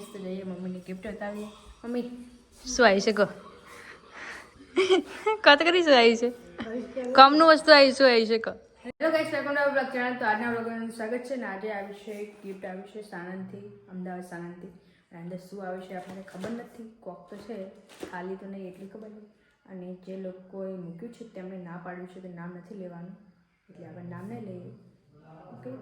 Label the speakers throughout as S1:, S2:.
S1: તો જઈએ મમ્મીની ગિફ્ટ બતાવીએ મમ્મી શું આવી છે કહો કત કરી શું આવી છે કમનું વસ્તુ આવી શું આવી છે કહો hello guys welcome to blog channel તો આજના બ્લોગનું સ્વાગત છે ને આજે આવી છે ગિફ્ટ આવી છે સાણંદથી અમદાવાદ સાણંદથી અને અંદર શું આવે છે આપણને ખબર નથી કોક તો છે ખાલી તો નહીં એટલી ખબર નહીં અને જે લોકોએ મૂક્યું છે તેમણે ના પાડ્યું છે તે નામ નથી લેવાનું એટલે આપણે નામ નહીં લઈએ ઓકે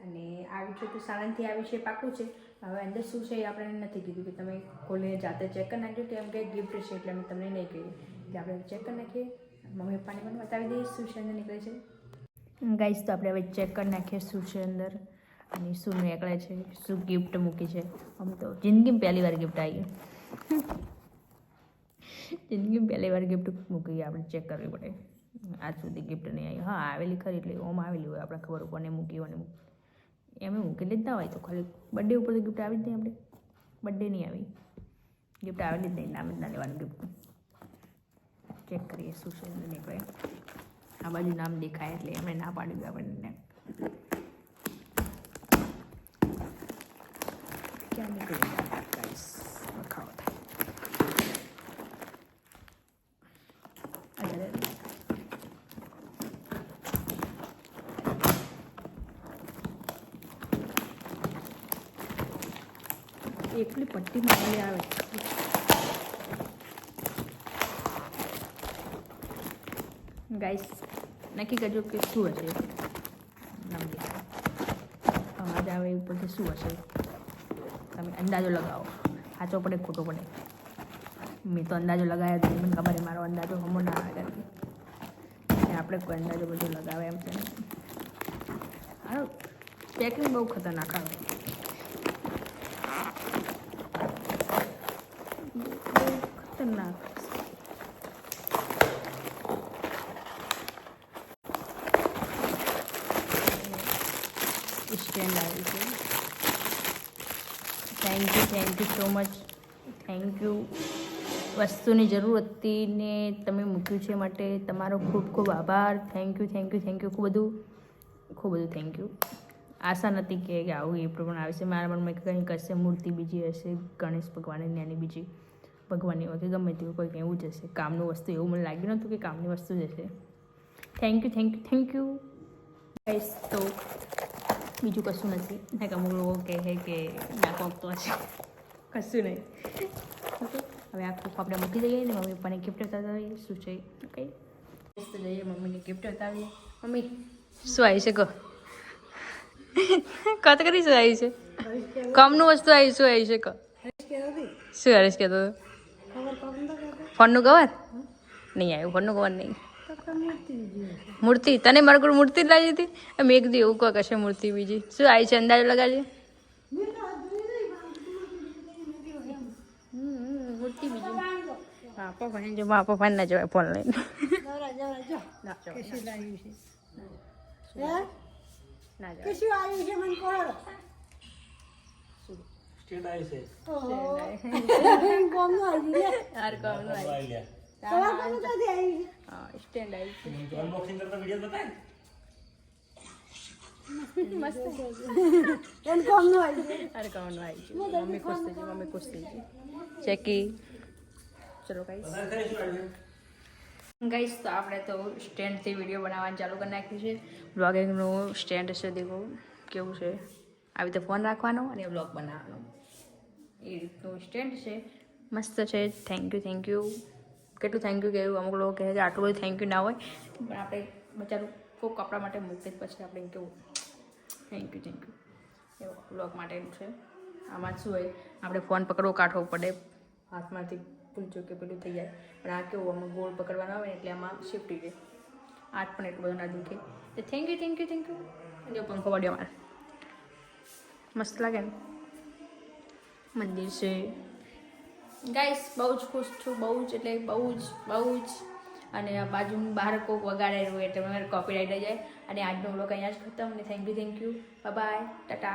S1: અને આવી છે તો સાણંદથી આવી છે પાકું છે હવે અંદર શું છે એ આપણે નથી કીધું કે તમે ખોલીને જાતે ચેક કરી નાખજો એમ કે ગિફ્ટ છે એટલે અમે તમને નહીં કહીએ એટલે આપણે ચેક કરી નાખીએ. મમ્મી પપ્પાને પણ બતાવી દઈએ શું છે અંદર નીકળે છે. ગાઈસ તો આપણે હવે ચેક કરી નાખીએ શું છે અંદર. અને શું નીકળે છે, શું ગિફ્ટ મૂકી છે. આમ તો જિંદગીમાં પહેલી વાર ગિફ્ટ આવી જિંદગીમાં પહેલી વાર ગિફ્ટ મૂકી આપણે ચેક કરવી પડે. આજ સુધી ગિફ્ટ નહીં આવી. હા, આવેલી ખરી, એટલે ઓમ આવેલી હોય, આપણે ખબર કોને મૂકી અને એમ એવું કે લેતા હોય તો ખાલી બર્થડે ઉપર તો ગિફ્ટ આવી જ નહીં આપણે. બર્થડે નહીં આવી. ગિફ્ટ આવેલી જ નહીં, નામ જ ના લેવાનું ગિફ્ટ ચેક કરીએ શું છે નીકળે આ બાજુ નામ દેખાય એટલે એમણે ના પાડ્યું આપણને ક્યાં નીકળી ગાઈસ અરે એકલી પટ્ટી મારેલી આવે. ગાઈસ નક્કી કરજો કે શું હશે. અવાજ આવે ઉપરથી શું હશે? તમે અંદાજો લગાવો. સાચો પડે ખોટો પડે? મેં તો અંદાજો લગાવ્યો હતો મને ખબર મારો અંદાજો હમો ના અને આપણે કોઈ અંદાજો બધો લગાવે એમ છે પેકિંગ બહુ ખતરનાક આવે બહુ ખતરનાક સ્ટેન્ડ આવ્યું છે thank you thank you so much thank you વસ્તુની જરૂર હતી ને તમે મૂક્યું છે માટે તમારો ખૂબ ખૂબ આભાર. Thank you thank you thank you ખૂબ બધું ખૂબ બધું થેન્ક યુ આશા નથી કે આવું એ પ્રમાણે આવશે મારા મનમાં કંઈક હશે, મૂર્તિ બીજી હશે, ગણેશ ભગવાનની નાની બીજી. ભગવાનની હોય કે ગમે તેવું કંઈક એવું જ હશે. કામનું વસ્તુ એવું મને લાગ્યું નહોતું કે કામની વસ્તુ જશે thank you thank you thank you guys તો બીજું કશું નથી. ને અમુક લોકો કહે કે ના કોક તો હશે. કશું નહીં. ઓકે હવે આ કોક આપણે મૂકી દઈએ ને મમ્મી પપ્પાને ગિફ્ટ બતાવીએ. શું છે? ઓકે તો જઈએ મમ્મીને ગિફ્ટ બતાવીએ. મમ્મી શું આવી છે કહો? કત કરી શું આવી છે? કમનું વસ્તુ આવી શું આવી છે કહો? શું હરીશ કહેતો હતો? ફોનનું કવર નહીં આવ્યું ફોનનું કવર નહીં. મૂર્તિ તને મારા કોઈ મૂર્તિ જ લાગી હતી? મેં કીધું એવું કોઈ કશે મૂર્તિ બીજી. શું આવી છે અંદાજો લગાડજે મૂર્તિ બીજી હા જો ના જવાય ફોન લઈને. ના જવાય. કામનું આવી. હા સ્ટેન્ડ આવી છે. છે મમ્મી ખુશ થઈ મમ્મી ખુશ થઈ ગઈ ચેકી ચલો ગાઈસ ગાઈસ તો આપણે તો સ્ટેન્ડથી વીડિયો બનાવવાનું ચાલુ કરી નાખ્યું છે. બ્લોગિંગનું સ્ટેન્ડ છે, દેખો, કેવું છે. આવી રીતે ફોન રાખવાનો અને બ્લોગ બનાવવાનો. એ રીતનું સ્ટેન્ડ છે. મસ્ત છે. થેન્ક યુ થેન્ક યુ કેટલું થેન્ક યુ કહેવું? અમુક લોકો કહે છે આટલું બધું થેન્ક યુ ના હોય. પણ આપણે બચારું કોઈ કપડાં માટે મૂકે પછી આપણે એમ કેવું થેન્ક યુ થેન્ક યુ એવું બ્લોગ માટેનું છે. આમાં શું હોય? આપણે ફોન પકડવો કાઢવો પડે. હાથમાંથી ભૂલજો કે પેલું થઈ જાય. પણ આ કેવું? આમાં ગોળ પકડવાનો આવે એટલે આમાં શિફ્ટ થઈ જાય. હાથ પણ એટલું બધું ના દુખે. તો thank you thank you thank you જો પંખો પડ્યો અમારે. મસ્ત લાગે ને? મંદિર છે. ગાઈસ બહુ જ ખુશ છું, બહુ જ એટલે બહુ જ બહુ જ. અને બાજુ બહાર કોક વગાડે રહ્યું એટલે મારે કોપીરાઇટ આવી જાય. અને આજનો બ્લોગ અહીંયા જ ખતમ. ને thank you thank you bye tata